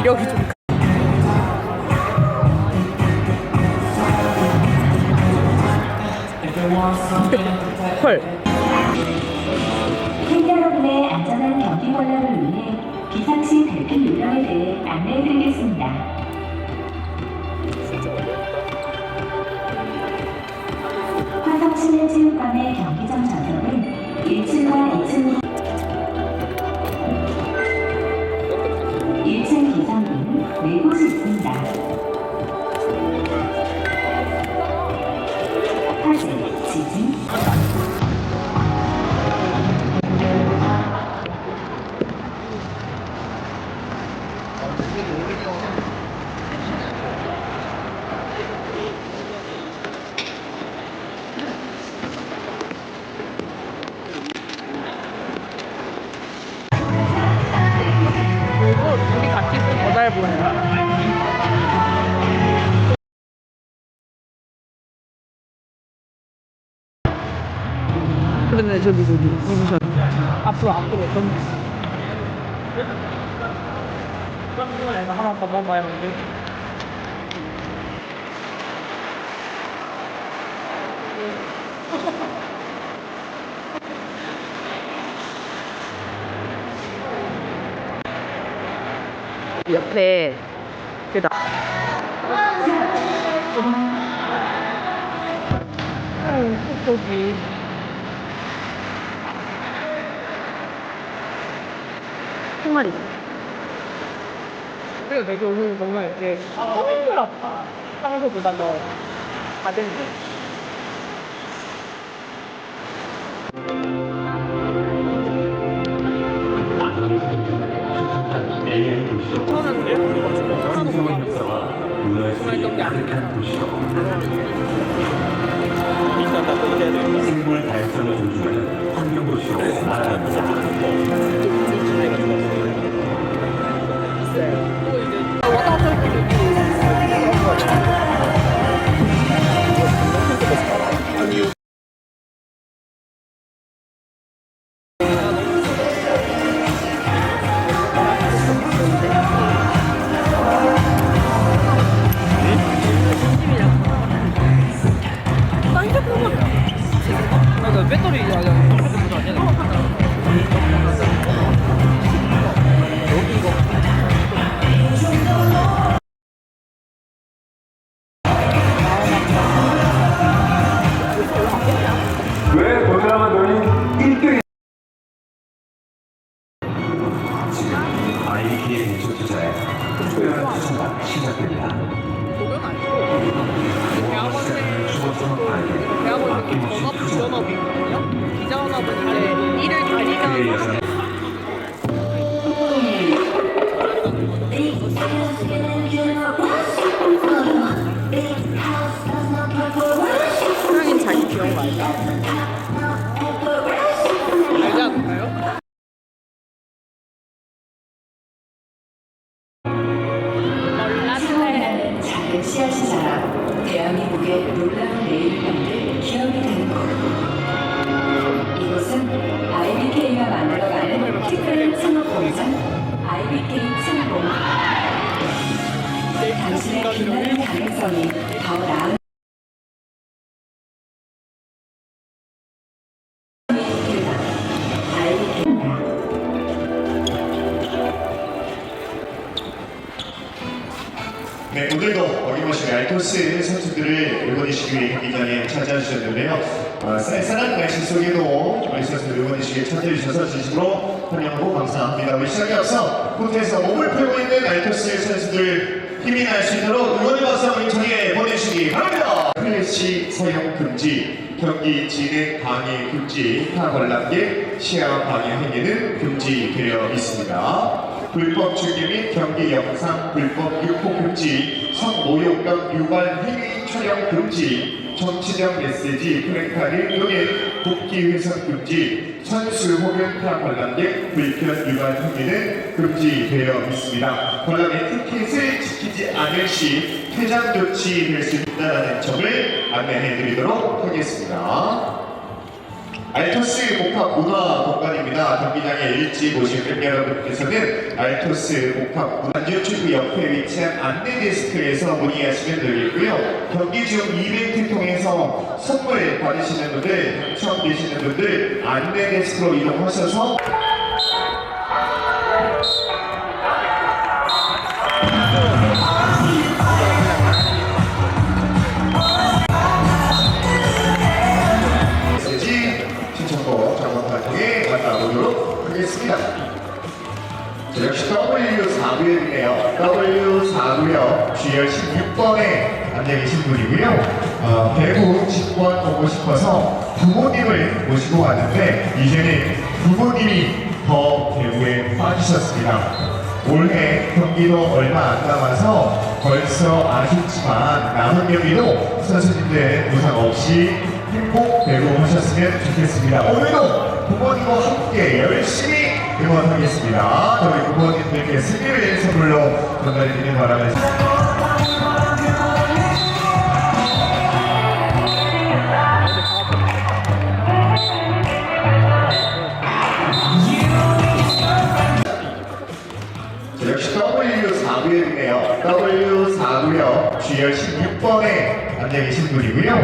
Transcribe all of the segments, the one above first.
이력이 좀 欢迎收看《》。 저기 저기 이브션 앞으로 앞으로 좀 하나 더 먹어야 돼. 옆에 그다. 아, 저기. 정말 그리고 되게 오늘 정말 이제 너무 힘들었다 평소보다 더 받은 게 저는 예쁘게 가지고 하나도 모르겠어요. 문화의 소리 가득한 도시로 대한민국의 놀라운 내일을 만들 기업이 되는 곳. 이곳은 IBK가 만들어가는 특별한 상업공장, IBK 창공. 그 당신의 빛나는 가능성이 더 나은 네, 오늘도 어김없이 알토스 위해 경기장에 찾아주셨는데요. 어, 쌀쌀한 날씨 속에도 선수들 응원해주시기 찾아주셔서 진심으로 환영하고 감사합니다. 우리 시작에 앞서 코트에서 몸을 풀고 있는 알토스 선수들 힘이 날 수 있도록 응원의 박수 한번 청해 보내주시기 바랍니다. 플래시 사용 금지, 경기 진행 방해 금지, 타 관람객 시야 방해 행위는 금지되어 있습니다. 불법 중계 및 경기 영상 불법 유포 금지, 성모욕감 유발 행위 촬영 금지, 정치적 메시지 플래카드 또는 복귀 회선 금지, 선수 혹은 타 관람객 불편 유발 행위는 금지되어 있습니다. 관람의 티켓을 지키지 않을 시 퇴장 조치될 수 있다는 점을 안내해 드리도록 하겠습니다. 알토스 복합 문화 공간입니다. 경기장에 일찍 오신 팬 여러분께서는 알토스 복합 문화 유튜브 옆에 위치한 안내 데스크에서 문의하시면 되겠고요. 경기 중 이벤트 통해서 선물 받으시는 분들, 계시는 분들 안내 데스크로 이동하셔서 W4구역이네요. W4구역 GR 16번에 앉아 계신 분이고요. 어, 대구 직관 오고 싶어서 부모님을 모시고 왔는데 이제는 부모님이 더 대구에 빠지셨습니다. 올해 경기도 얼마 안 남아서 벌써 아쉽지만 남은 경기도 선수님들 부상 없이 행복되고 하셨으면 좋겠습니다. 오늘도 부모님과 함께 열심히 응원하겠습니다. 저희 부모님들께 승리를 선물로 전달해드리는 바람을 자, 역시 W4구역이네요. W4구역 GR 16번에 앉아 계신 분이고요.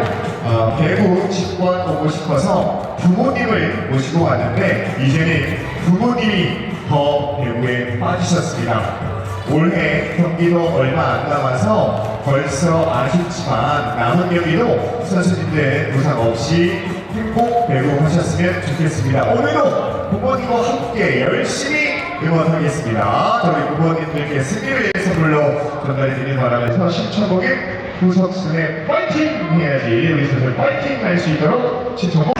어, 대구 직관 오고 싶어서 부모님을 모시고 왔는데 이제는 부모님이 더 대구에 빠지셨습니다. 올해 경기도 얼마 안 남아서 벌써 아쉽지만 남은 경기도 선수님들 부상 없이 행복되고 하셨으면 좋겠습니다. 오늘도 부모님과 함께 열심히 응원하겠습니다. 저희 부모님들께 승리를 선물로 전달해드리는 바람에서 신청곡의 구석순의 파이팅 해야지 우리 선수 파이팅 할 수 있도록 신청곡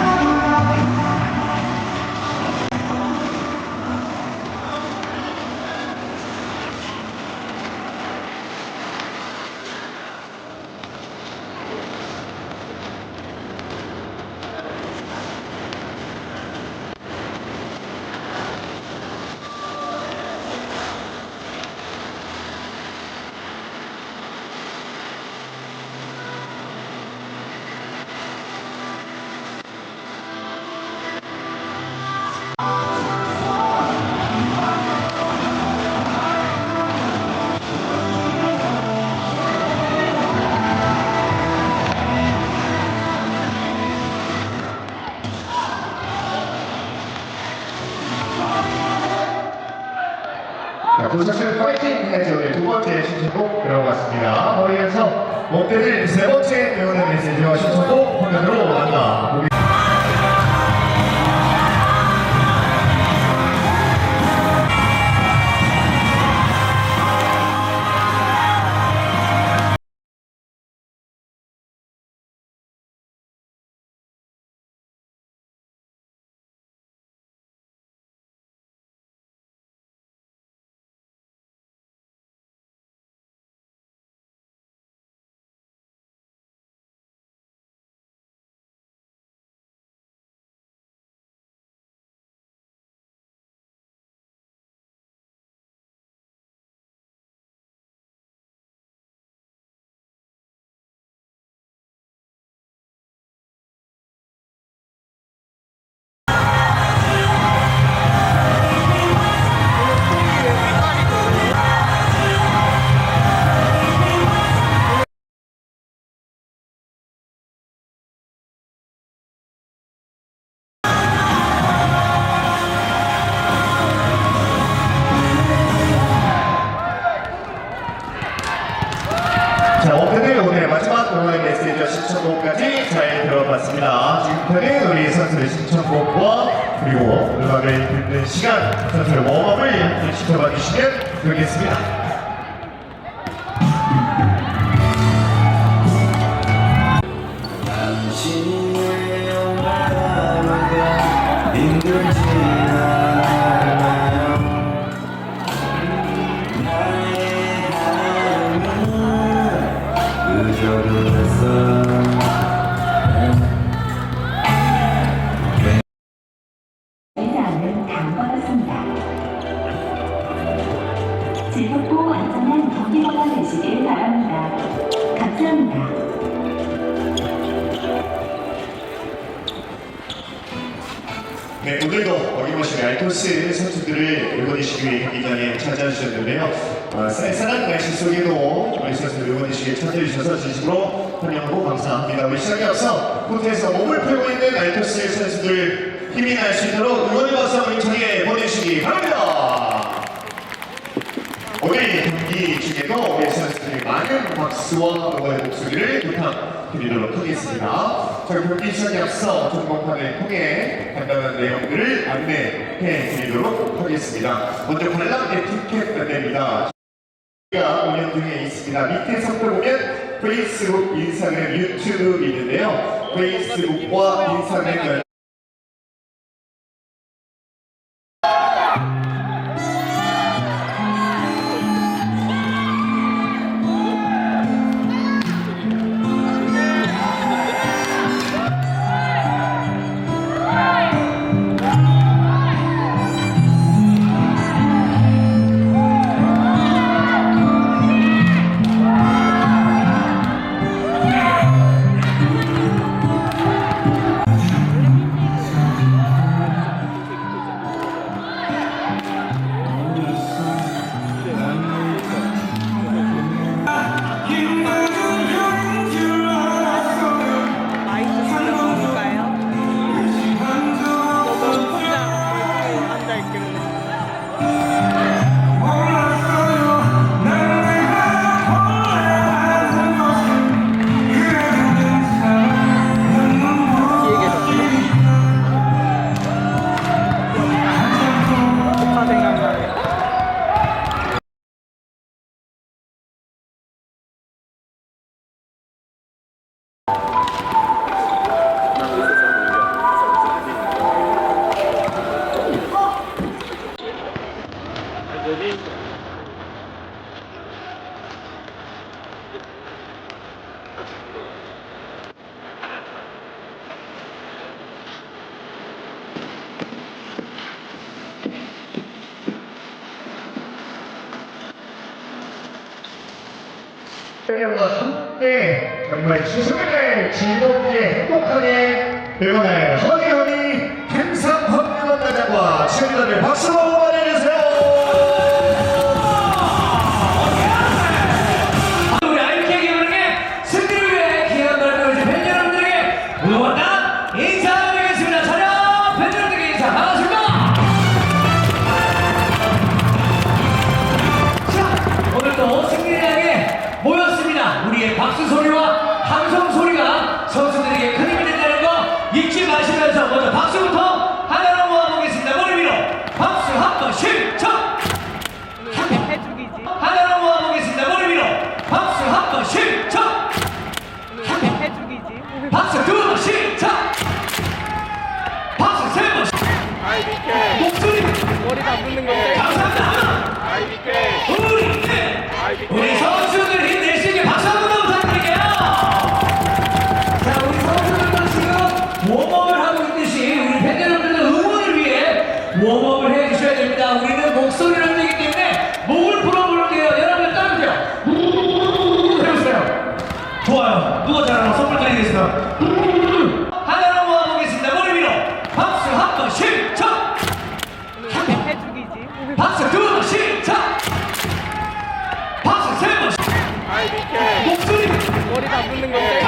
번째 신청곡 들어갔습니다. 머리에서 목대를 세 번째 배우는 메시지와 신청곡 화면으로 만나 지내어 말하는가 힘들지 감사합니다. 우리 시작에 앞서 코트에서 몸을 펴고 있는 알토스의 선수들 힘이 날 수 있도록 응원의 박수를 청해 보내주시기 바랍니다. 오늘 경기 중에도 우리 선수들의 많은 박수와 응원의 목소리를 부탁드리도록 하겠습니다. 저희 경기 시작에 앞서 전공판을 통해 간단한 내용들을 안내해 드리도록 하겠습니다. 먼저 관람 앱 티켓 안내입니다. 우리가 운영 중에 있습니다. 밑에 선들 보면 페이스북 인삼의 유튜브 있는데요. 페이스북과 인삼의 그리고 함께 정말 주승을 즐겁게 행복하게 응원할 허리허리 행사 법률 담당자과 최민원의 박수로 입는 건데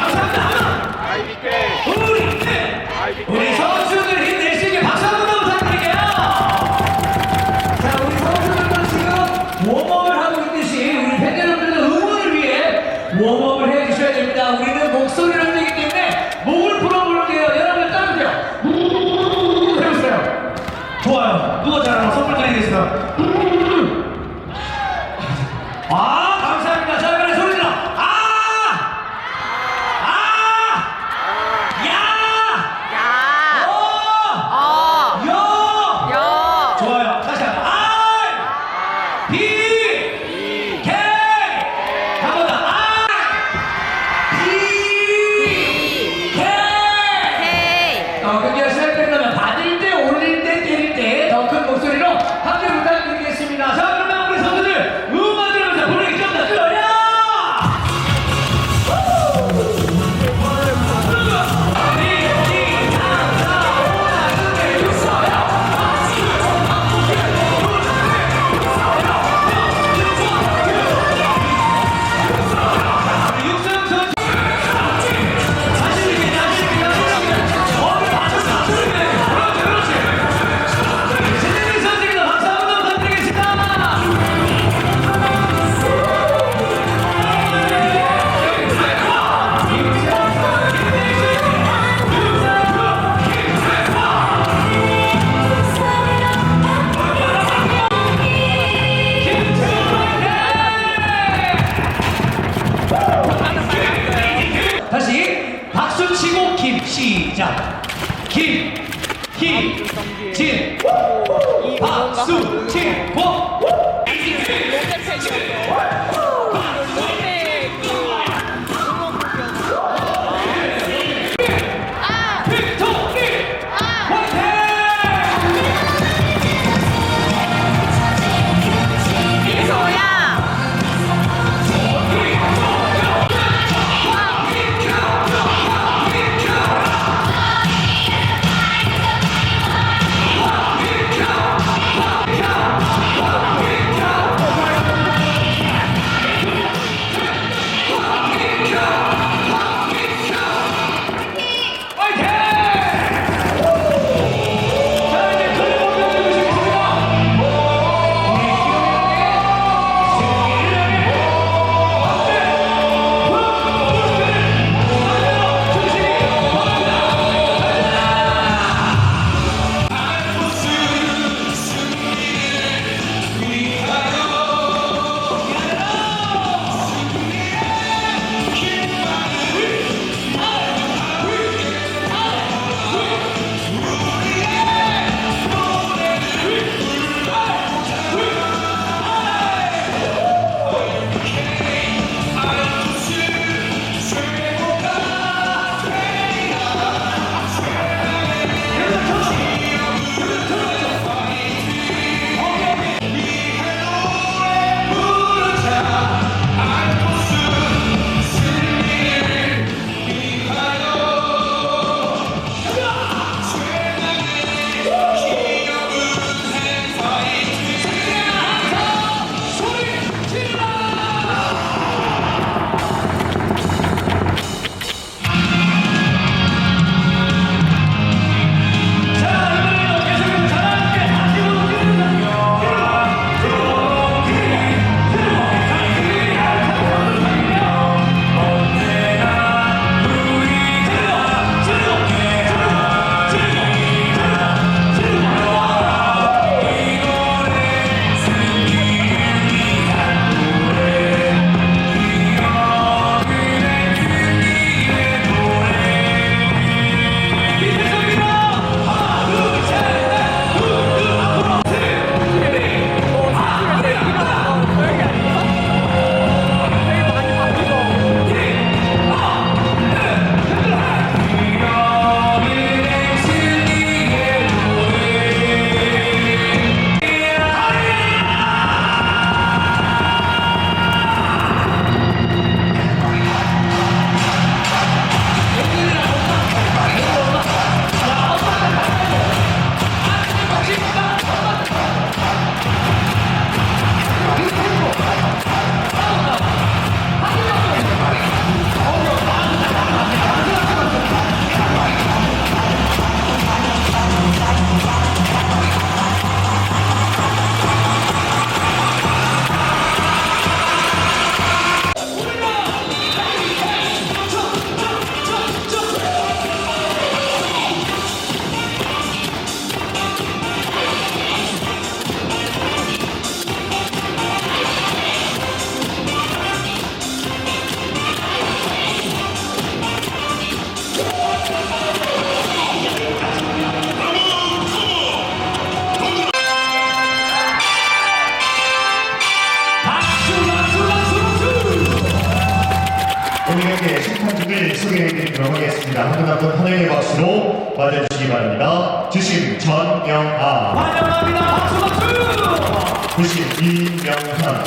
환영의 박수로 맞아주시기 바랍니다. 주심 전영아, 환영합니다. 박수 박수. 부심 이명현,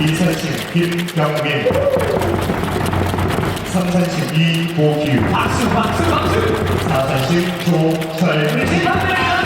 이선심 김병민, 삼선심 이보규, 박수 박수 박수. 사선심 조철민, 팀 한명이다